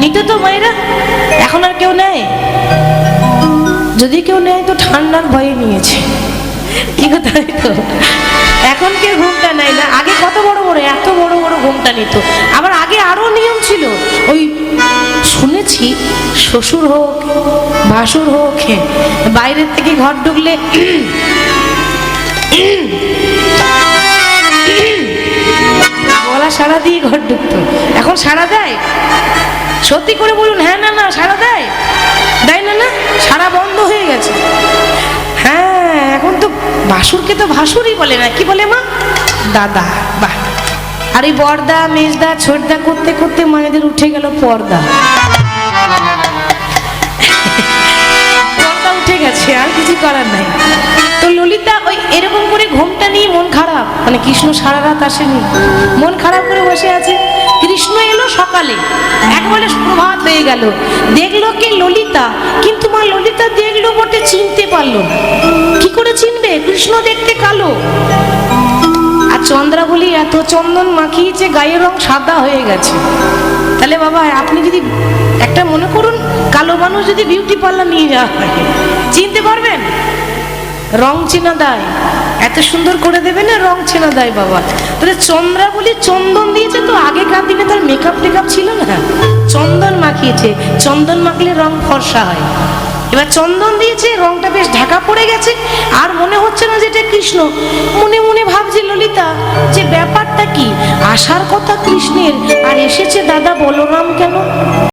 নিত তো মায়েরা, এখন আর কেউ নেয় যদি কেউ নেয় তো ঠান্ডার ভয়ে নিয়েছে। কি কথা তো? এখন কেউ ঘুমটা নেয় না? আগে কত বড় বড়, এত বড় বড় ঘুমটা নিত। আবার আগে আরও নিয়ম ছিল। ওই শুনেছি, শ্বশুর হোক, ভাসুর হোক বাইরের থেকে ঘর ঢুকলে গলা সারা দিয়ে ঘর ঢুকতো। এখন সারা দেয়? সত্যি করে বলুন হ্যাঁ না না সারা দেয়? দেয় না না সারা বন্ধ হয়ে গেছে। হ্যাঁ এখন তো ভাসুরকে তো ভাসুরই বলে না। কি বলে মা? দাদা, বাহ। আর এই বর্দা, মেজদা, ছোটদা করতে করতে মায়েদের উঠে গেল পর্দা। পর্দা উঠে গেছে, আর কিছু করার নাই। তো ললিতা, ওই এরকম করে ঘুমটা নিয়ে মন খারাপ? মানে কৃষ্ণ সারা রাত আসেনি। মন খারাপ করে বসে হয়ে গেল। দেখল কি? ললিতা। কিন্তু মা ললিতা দেখল বটে, চিনতে পারল কি করে চিনবে? কৃষ্ণ দেখতে কালো। আর চন্দ্রাবলী এত চন্দন মাখিয়েছে, গায়ের রং সাদা হয়ে গেছে। তাহলে বাবা, আপনি যদি একটা মনে করুন, কালো মানুষ যদি বিউটি পার্লার নিয়ে যাওয়া হয়, চিনতে পারবেন? রং চেনা দেয়। এত সুন্দর করে দেবে না রং চেনা দেয় বাবা। তাহলে চন্দ্রাবলী চন্দন দিয়েছে তো, আগেকার দিনে তার মেকআপ টেকআপ মাখিয়েছে চন্দন মাখলে রং ফর্সা হয়। এবার চন্দন দিয়েছে, রংটা বেশ ঢাকা পড়ে গেছে, আর মনে হচ্ছে না যে এটা কৃষ্ণ। মনে মনে ভাবছে ললিতা, যে ব্যাপারটা কি? আসার কথা কৃষ্ণের, আর এসেছে দাদা বলরাম কেন?